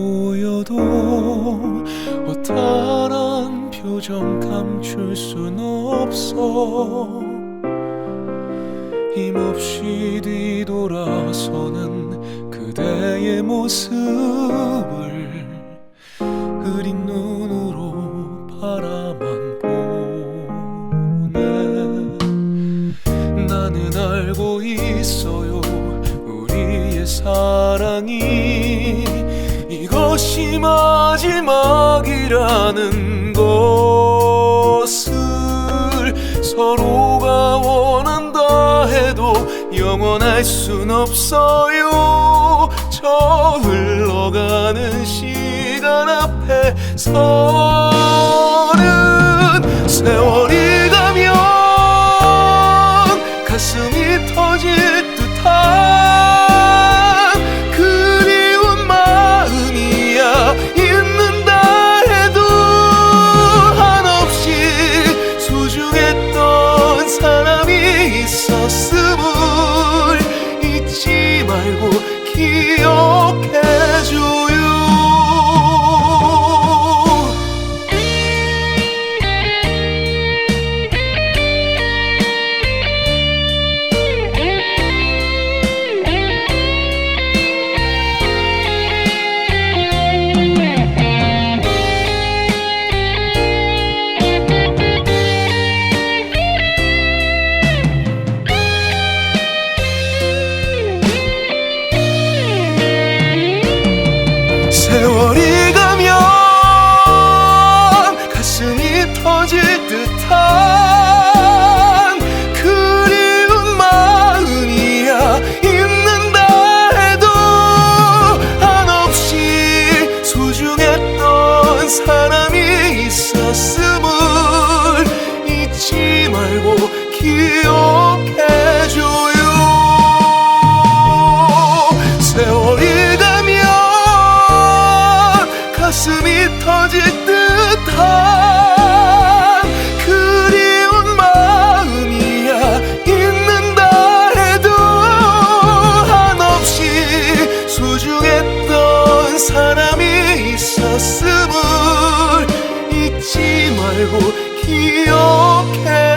보여도 허탈한 표정 감출 순 없어. 힘없이 뒤돌아서는 그대의 모습을 흐린 눈으로 바라만 보네. 나는 알고 있어요. 우리의 사랑이 이것이 마지막이라는 것을 서로가 원한다 해도 영원할 순 없어요. 저 흘러가는 시간 앞에 서는 세월 있었음을 잊지 말고 기억해줘